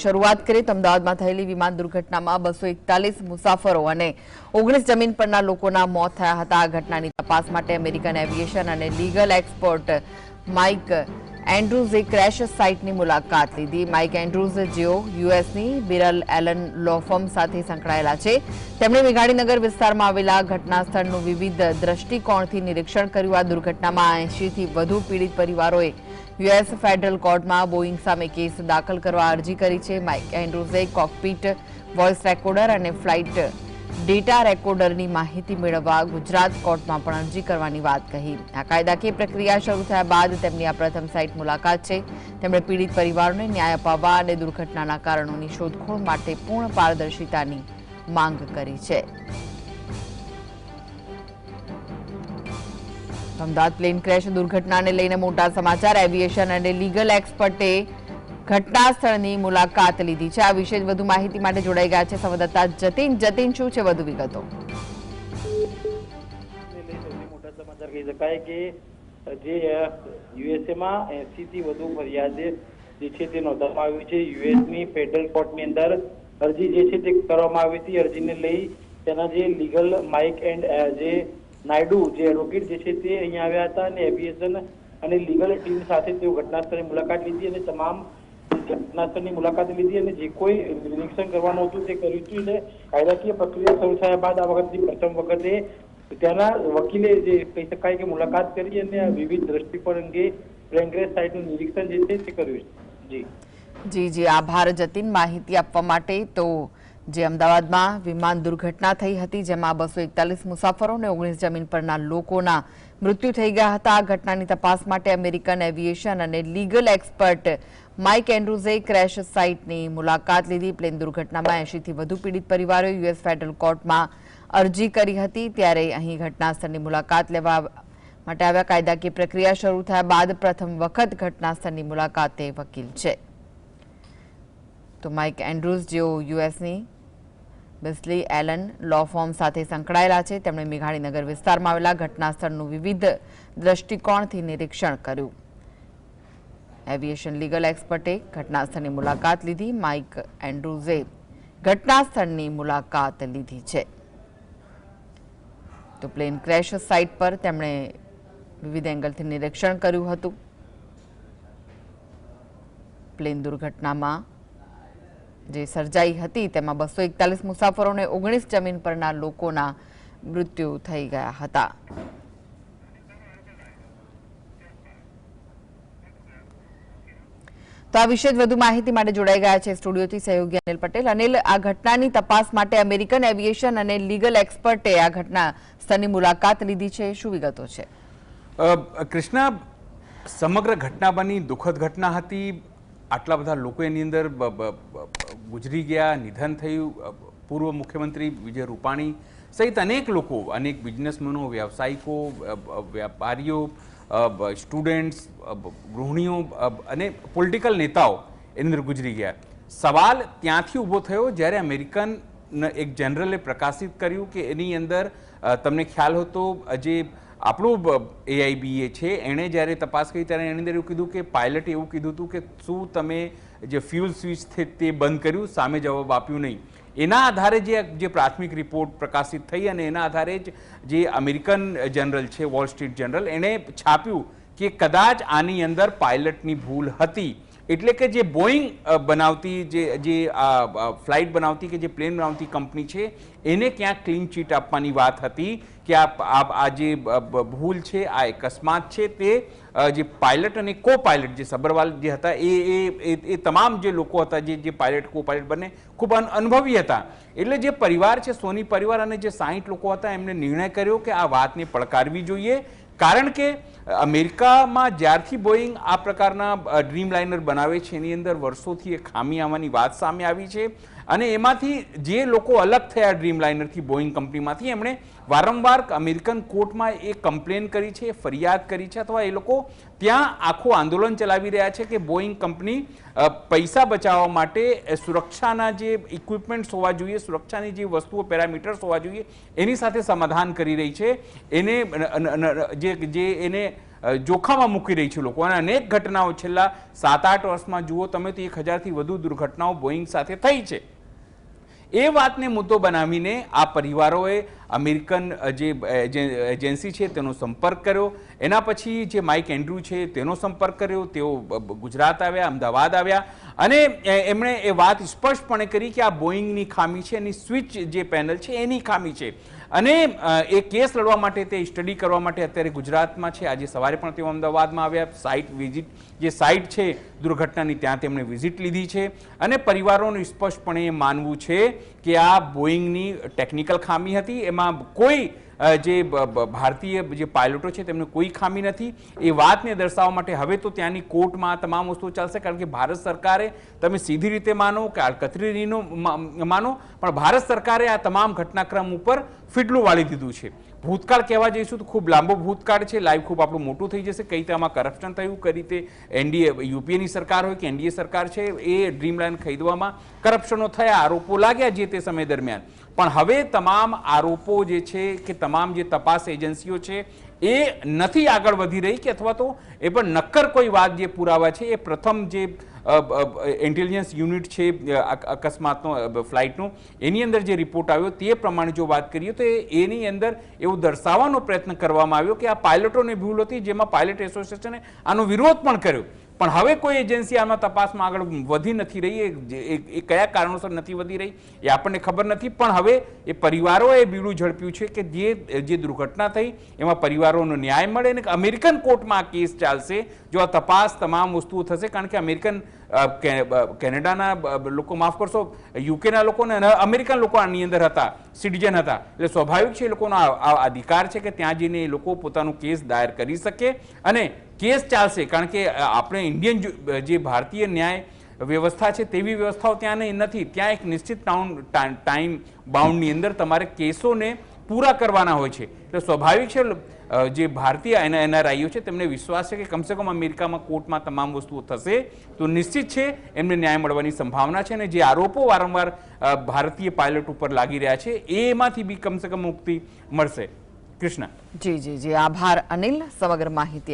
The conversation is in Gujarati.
શરૂઆત કરીએ અમદાવાદમાં થયેલી વિમાન દુર્ઘટનામાં બસો એકતાલીસ મુસાફરો અને ઓગણીસ જમીન પરના લોકોના મોત થયા હતા. આ ઘટનાની તપાસ માટે અમેરિકન એવિએશન અને લીગલ એક્સપર્ટ માઇક એન્ડ્રુઝે ક્રેશ સાઇટની મુલાકાત લીધી. માઇક એન્ડ્રુઝ જેઓ યુએસની બિરલ એલન લોફર્મ સાથે સંકળાયેલા છે, તેમણે મેઘાણીનગર વિસ્તારમાં આવેલા ઘટના સ્થળનું વિવિધ દ્રષ્ટિકોણથી નિરીક્ષણ કર્યું. આ દુર્ઘટનામાં એંશીથી વધુ પીડિત પરિવારોએ યુએસ ફેડરલ કોર્ટમાં બોઇંગ સામે કેસ દાખલ કરવા અરજી કરી છે. માઇક એન્ડ્રુઝે કોકપીટ, વોઇસ રેકોર્ડર અને ફ્લાઇટ ડેટા રેકોર્ડરની માહિતી મેળવવા ગુજરાત કોર્ટમાં પણ અરજી કરવાની વાત કહી. આ કાયદાકીય પ્રક્રિયા શરૂ થયા બાદ તેમની આ પ્રથમ સાઇટ મુલાકાત છે. તેમણે પીડિત પરિવારોને ન્યાય અપાવવા અને દુર્ઘટનાના કારણોની શોધખોળ માટે પૂર્ણ પારદર્શિતાની માંગ કરી છે. અમદાવાદ પ્લેન ક્રેશ દુર્ઘટનાને લઈને મોટા સમાચાર. એવિએશન અને લીગલ એક્સપર્ટે ઘટના સ્થળની મુલાકાત લીધી છે. આ વિશે વધુ માહિતી માટે જોડાઈ ગયા છે સંવાદદાતા જતીન. જતીન, શું છે વધુ વિગતો? કહી શકાય કે જે યુએસએમાં એસી થી વધુ ફરિયાદ જે છે તે નોંધવામાં આવી છે. યુએસની ફેડરલ કોર્ટની અંદર અરજી જે છે તે કરવામાં આવી હતી. અરજીને લઈ તેના જે લીગલ માઇક એન્ડ, જે નાયડુ જે એડવોકેટ જે છે તે અહીંયા આવ્યા હતા અને એવિએશન અને લીગલ ટીમ સાથે તેઓ ઘટનાસ્થળની મુલાકાત લીધી અને તમામ ઘટનાસ્થળની મુલાકાત લીધી અને જે કોઈ નિરીક્ષણ કરવાનું હતું તે કર્યું હતું એટલે કાયદાકીય પ્રક્રિયા શરૂ થયા બાદ આ વખતની પ્રથમ વખતે ત્યાંના વકીલે જે કહી શકાય કે મુલાકાત કરી અને વિવિધ દ્રષ્ટિકોણ અંગે પ્લેનક્રેશ સાઇટનું નિરીક્ષણ જે છે તે કર્યું છે. જી. જી જી. આભાર, જતીન માહિતી આપવા માટે તો જે અમદાવાદમાં વિમાન દુર્ઘટના થઈ હતી, જેમાં બસો એકતાલીસ મુસાફરો અને ઓગણીસ જમીન પરના લોકોના મૃત્યુ થઈ ગયા હતા. આ ઘટનાની તપાસ માટે અમેરિકન એવિએશન અને લીગલ એક્સપર્ટ માઇક એન્ડ્રુઝે ક્રેશ સાઇટની મુલાકાત લીધી. પ્લેન દુર્ઘટનામાં એંશીથી વધુ પીડિત પરિવારોએ યુએસ ફેડરલ કોર્ટમાં અરજી કરી હતી. ત્યારે અહીં ઘટનાસ્થળની મુલાકાત લેવા માટે આવ્યા કાયદાકીય પ્રક્રિયા શરૂ થયા બાદ પ્રથમ વખત ઘટનાસ્થળની મુલાકાતે વકીલ છે. તો માઇક એન્ડ્રુઝ જેઓ યુએસની બિસ્લી એલન લો ફોર્મ સાથે સંકળાયેલા છે, તેમણે મેઘાણીનગર વિસ્તારમાં આવેલા ઘટનાસ્થળનું વિવિધ દ્રષ્ટિકોણથી નિરીક્ષણ કર્યું. એવિએશન લીગલ એક્સપર્ટે ઘટનાસ્થળની મુલાકાત લીધી. માઇક એન્ડ્રુઝે ઘટનાસ્થળની મુલાકાત લીધી છે. તો પ્લેન ક્રેશ સાઇટ પર તેમણે વિવિધ એંગલથી નિરીક્ષણ કર્યું હતું. પ્લેન દુર્ઘટનામાં જે સર્જાઈ હતી, તેમાં બસો એકતાલીસ મુસાફરો અને ઓગણીસ જમીન પરના લોકોના મૃત્યુ થઈ ગયા હતા. તો આ વિશે વધુ માહિતી માટે જોડાઈ ગયા છે સ્ટુડિયોથી સહયોગી અનિલ પટેલ. અનિલ, આ ઘટનાની તપાસ માટે અમેરિકન એવિએશન અને લીગલ એક્સપર્ટે આ ઘટના સ્થળની મુલાકાત લીધી છે. શું વિગતો છે? કૃષ્ણા, સમગ્ર ઘટના બની, દુઃખદ ઘટના હતી. આટલા બધા લોકો એની અંદર ગુજરી ગયા, નિધન થયું. પૂર્વ મુખ્યમંત્રી વિજય રૂપાણી સહિત અનેક લોકો, અનેક બિઝનેસમેનો, વ્યવસાયિકો વેપારીઓ સ્ટુડન્ટ્સ ગૃહિણીઓ અને પોલિટિકલ નેતાઓ એની અંદર ગુજરી ગયા. સવાલ ત્યાંથી ઊભો થયો જ્યારે અમેરિકન એક જનરલે પ્રકાશિત કર્યું કે એની અંદર તમને ખ્યાલ હતો જે આપણું એઆઈબીએ છે, એણે જ્યારે તપાસ કરી ત્યારે એની અંદર એવું કીધું કે પાયલટે એવું કીધું હતું કે શું તમે જે ફ્યુલ સ્વિચ છે તે બંધ કર્યું, સામે જવાબ આપ્યું નહીં. એના આધારે જે જે પ્રાથમિક રિપોર્ટ પ્રકાશિત થઈ અને એના આધારે જ જે અમેરિકન જનરલ છે વોલ સ્ટ્રીટ જનરલ એણે છાપ્યું કે કદાચ આની અંદર પાયલટની ભૂલ હતી. એટલે કે જે બોઈંગ બનાવતી જે જે ફ્લાઇટ બનાવતી કે જે પ્લેન બનાવતી કંપની છે, એને ક્યાંક ક્લીન ચીટ આપવાની વાત હતી કે આ આ જે ભૂલ છે, આ અકસ્માત છે તે જે પાયલટ અને કો પાયલટ જે સબરવાલ જે હતા, એ એ, એ- તમામ જે લોકો હતા, જે જે પાયલટ કો પાયલટ બંને ખૂબ અન- અનુભવી હતા. એટલે જે પરિવાર છે, સોની પરિવાર અને જે સાહીઠ લોકો હતા, એમને નિર્ણય કર્યો કે આ વાતને પડકારવી જોઈએ કારણ કે અમેરિકામાં જ્યારથી બોઈંગ આ પ્રકારના ડ્રીમ લાઇનર બનાવે છે, એની અંદર વર્ષોથી એ ખામી આવવાની વાત સામે આવી છે. અને એમાંથી જે લોકો અલગ થયા ડ્રીમ લાઇનરથી બોઈંગ કંપનીમાંથી, એમણે વારંવાર અમેરિકન કોર્ટમાં એ કમ્પ્લેન કરી છે ફરિયાદ કરી છે, અથવા એ લોકો ત્યાં આખું આંદોલન ચલાવી રહ્યા છે કે બોઈંગ કંપની પૈસા બચાવવા માટે સુરક્ષાના જે ઇક્વિપમેન્ટ્સ હોવા જોઈએ, સુરક્ષાની જે વસ્તુઓ પેરામીટર્સ હોવા જોઈએ, એની સાથે સમાધાન કરી રહી છે. એને જે જે એને જોખમમાં મૂકી રહી છે લોકો. અને અનેક ઘટનાઓ છેલ્લા સાત આઠ વર્ષમાં જુઓ તમે તો એક હજારથી વધુ દુર્ઘટનાઓ બોઈંગ સાથે થઈ છે. એ વાતને મુદ્દો બનાવીને આ પરિવારોએ અમેરિકન જે એજે- એજન્સી છે તેનો સંપર્ક કર્યો. એના પછી જે માઇક એન્ડ્રુ છે તેનો સંપર્ક કર્યો. તેઓ ગુજરાત આવ્યા, અમદાવાદ આવ્યા. અને એમણે એ વાત સ્પષ્ટપણે કરી કે આ બોઈંગની ખામી છે, એની સ્વિચ જે પેનલ છે એની ખામી છે. અને એ કેસ લડવા માટે તે સ્ટડી કરવા માટે અત્યારે ગુજરાતમાં છે. આજે સવારે પણ તેઓ અમદાવાદમાં આવ્યા. સાઇટ વિઝિટ જે સાઇટ છે, દુર્ઘટનાની ત્યાં તેમણે વિઝિટ લીધી છે. અને પરિવારોનું સ્પષ્ટપણે એ માનવું છે કે આ બોઈંગની ટેકનિકલ ખામી હતી. એમાં કોઈ જે ભારતીય જે પાયલોટો છે તેમને કોઈ ખામી નથી. એ વાતને દર્શાવવા માટે હવે તો ત્યાંની કોર્ટમાં તમામ વસ્તુઓ ચાલશે, કારણ કે ભારત સરકારે તમે સીધી રીતે માનો કે આડકતરી રીનો માનો, પણ ભારત સરકારે આ તમામ ઘટનાક્રમ ઉપર ફીટલું વાળી દીધું છે. ભૂતકાળ કહેવા જઈશું તો ખૂબ લાંબો ભૂતકાળ છે, લાઈવ ખૂબ આપણું મોટું થઈ જશે. કઈ રીતે આમાં કરપ્શન થયું, કઈ રીતે એનડીએ, યુપીએની સરકાર હોય કે એનડીએ સરકાર છે, એ ડ્રીમ લાઇન ખરીદવામાં કરપ્શનો થયા આરોપો લાગ્યા જે તે સમય દરમિયાન. પણ હવે તમામ આરોપો જે છે કે તમામ જે તપાસ એજન્સીઓ છે, એ નથી આગળ વધી રહી કે અથવા તો એ પણ નક્કર કોઈ વાત જે પુરાવા છે, એ પ્રથમ જે ઇન્ટેલિજન્સ યુનિટ છે અકસ્માતનો ફ્લાઇટનો એની અંદર જે રિપોર્ટ આવ્યો તે પ્રમાણે જો વાત કરીએ તો એની અંદર એવું દર્શાવવાનો પ્રયત્ન કરવામાં આવ્યો કે આ પાયલટોની ભૂલ હતી જેમાં પાયલટ એસોસિએશને આનો વિરોધ પણ કર્યો. પણ હવે કોઈ એજન્સી આમાં તપાસમાં આગળ વધી નથી રહી, એ કયા કારણોસર નથી વધી રહી, એ આપણને ખબર નથી. પણ હવે એ પરિવારોએ બીડું ઝડપ્યું છે કે જે જે દુર્ઘટના થઈ, એમાં પરિવારોનો ન્યાય મળે અને અમેરિકન કોર્ટમાં આ કેસ ચાલશે. જો આ તપાસ તમામ વસ્તુઓ થશે, કારણ કે અમેરિકન કેનેડાના લોકો માફ કરશો, યુકેના લોકોને અમેરિકન લોકો આની અંદર હતા, સિટીઝન હતા. એટલે સ્વાભાવિક છે એ લોકોનો આ અધિકાર છે કે ત્યાં જઈને એ લોકો પોતાનું કેસ દાયર કરી શકે. અને કેસ ચાલશે, કારણ કે આપણે ઇન્ડિયન જે ભારતીય ન્યાય વ્યવસ્થા છે તેવી વ્યવસ્થાઓ ત્યાં નથી. ત્યાં એક નિશ્ચિત ટાઉન ટાઈમ બાઉન્ડની અંદર તમારે કેસોને પૂરા કરવાના હોય છે. એટલે સ્વાભાવિક છે જે ભારતીય એના એનઆરઆઈઓ છે, તેમને વિશ્વાસ છે કે કમસે કમ અમેરિકામાં કોર્ટમાં તમામ વસ્તુઓ થશે. તો નિશ્ચિત છે, એમને ન્યાય મળવાની સંભાવના છે અને જે આરોપો વારંવાર ભારતીય પાયલટ ઉપર લાગી રહ્યા છે, એમાંથી બી કમસે કમ મુક્તિ મળશે. કૃષ્ણ. જી જી જી. આભાર, અનિલ. સમગ્ર માહિતી